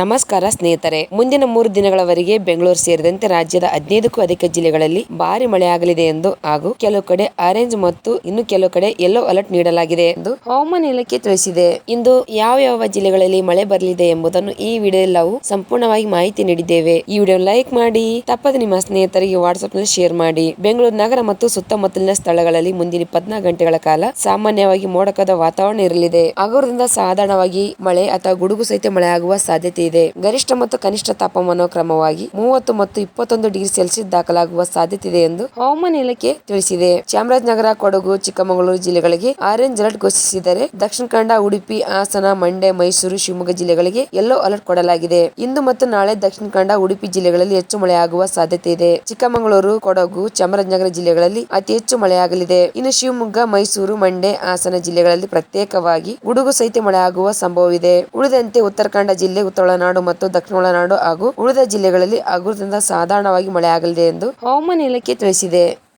ನಮಸ್ಕಾರ ಸ್ನೇಹಿತರೆ. ಮುಂದಿನ ಮೂರು ದಿನಗಳವರೆಗೆ ಬೆಂಗಳೂರು ಸೇರಿದಂತೆ ರಾಜ್ಯದ ಹದಿನೈದಕ್ಕೂ ಅಧಿಕ ಜಿಲ್ಲೆಗಳಲ್ಲಿ ಭಾರಿ ಮಳೆಯಾಗಲಿದೆ ಎಂದು ಹಾಗೂ ಕೆಲವು ಕಡೆ ಆರೆಂಜ್ ಮತ್ತು ಇನ್ನು ಕೆಲವು ಕಡೆ ಯೆಲ್ಲೋ ಅಲರ್ಟ್ ನೀಡಲಾಗಿದೆ ಎಂದು ಹವಾಮಾನ ಇಲಾಖೆ ತಿಳಿಸಿದೆ. ಇಂದು ಯಾವ ಯಾವ ಜಿಲ್ಲೆಗಳಲ್ಲಿ ಮಳೆ ಬರಲಿದೆ ಎಂಬುದನ್ನು ಈ ವಿಡಿಯೋದಲ್ಲಿ ನಾವು ಸಂಪೂರ್ಣವಾಗಿ ಮಾಹಿತಿ ನೀಡಿದ್ದೇವೆ. ಈ ವಿಡಿಯೋ ಲೈಕ್ ಮಾಡಿ, ತಪ್ಪದೆ ನಿಮ್ಮ ಸ್ನೇಹಿತರಿಗೆ ವಾಟ್ಸ್ಆಪ್ನಲ್ಲಿ ಶೇರ್ ಮಾಡಿ. ಬೆಂಗಳೂರು ನಗರ ಮತ್ತು ಸುತ್ತಮುತ್ತಲಿನ ಸ್ಥಳಗಳಲ್ಲಿ ಮುಂದಿನ ಇಪ್ಪತ್ನಾಲ್ಕು ಗಂಟೆಗಳ ಕಾಲ ಸಾಮಾನ್ಯವಾಗಿ ಮೋಡಕದ ವಾತಾವರಣ ಇರಲಿದೆ. ಹಗುರದಿಂದ ಸಾಧಾರಣವಾಗಿ ಮಳೆ ಅಥವಾ ಗುಡುಗು ಸಹಿತ ಮಳೆ ಆಗುವ ಸಾಧ್ಯತೆ ಇದೆ. ಗರಿಷ್ಠ ಮತ್ತು ಕನಿಷ್ಠ ತಾಪಮಾನ ಕ್ರಮವಾಗಿ ಮೂವತ್ತು ಮತ್ತು ಇಪ್ಪತ್ತೊಂದು ಡಿಗ್ರಿ ಸೆಲ್ಸಿಯಸ್ ದಾಖಲಾಗುವ ಸಾಧ್ಯತೆ ಇದೆ ಎಂದು ಹವಾಮಾನ ಇಲಾಖೆ ತಿಳಿಸಿದೆ. ಚಾಮರಾಜನಗರ, ಕೊಡಗು, ಚಿಕ್ಕಮಗಳೂರು ಜಿಲ್ಲೆಗಳಿಗೆ ಆರೆಂಜ್ ಅಲರ್ಟ್ ಘೋಷಿಸಿದರೆ ದಕ್ಷಿಣ ಕನ್ನಡ, ಉಡುಪಿ, ಹಾಸನ, ಮಂಡ್ಯ, ಮೈಸೂರು, ಶಿವಮೊಗ್ಗ ಜಿಲ್ಲೆಗಳಿಗೆ ಯೆಲ್ಲೋ ಅಲರ್ಟ್ ಕೊಡಲಾಗಿದೆ. ಇಂದು ಮತ್ತು ನಾಳೆ ದಕ್ಷಿಣ ಕನ್ನಡ, ಉಡುಪಿ ಜಿಲ್ಲೆಗಳಲ್ಲಿ ಹೆಚ್ಚು ಮಳೆಯಾಗುವ ಸಾಧ್ಯತೆ ಇದೆ ಚಿಕ್ಕಮಗಳೂರು, ಕೊಡಗು, ಚಾಮರಾಜನಗರ ಜಿಲ್ಲೆಗಳಲ್ಲಿ ಅತಿ ಹೆಚ್ಚು ಮಳೆಯಾಗಲಿದೆ. ಇನ್ನು ಶಿವಮೊಗ್ಗ, ಮೈಸೂರು, ಮಂಡ್ಯ, ಹಾಸನ ಜಿಲ್ಲೆಗಳಲ್ಲಿ ಪ್ರತ್ಯೇಕವಾಗಿ ಗುಡುಗು ಸಹಿತ ಮಳೆಯಾಗುವ ಸಂಭವವಿದೆ. ಉಳಿದಂತೆ ಉತ್ತರ ಕನ್ನಡ ಜಿಲ್ಲೆ ಉತ್ತರ ಒಳನಾಡು ಮತ್ತು ದಕ್ಷಿಣ ಒಳನಾಡು ಹಾಗೂ ಉಳಿದ ಜಿಲ್ಲೆಗಳಲ್ಲಿ ಹಗುರದಿಂದ ಸಾಧಾರಣವಾಗಿ ಮಳೆಯಾಗಲಿದೆ ಎಂದು ಹವಾಮಾನ ಇಲಾಖೆ ತಿಳಿಸಿದೆ.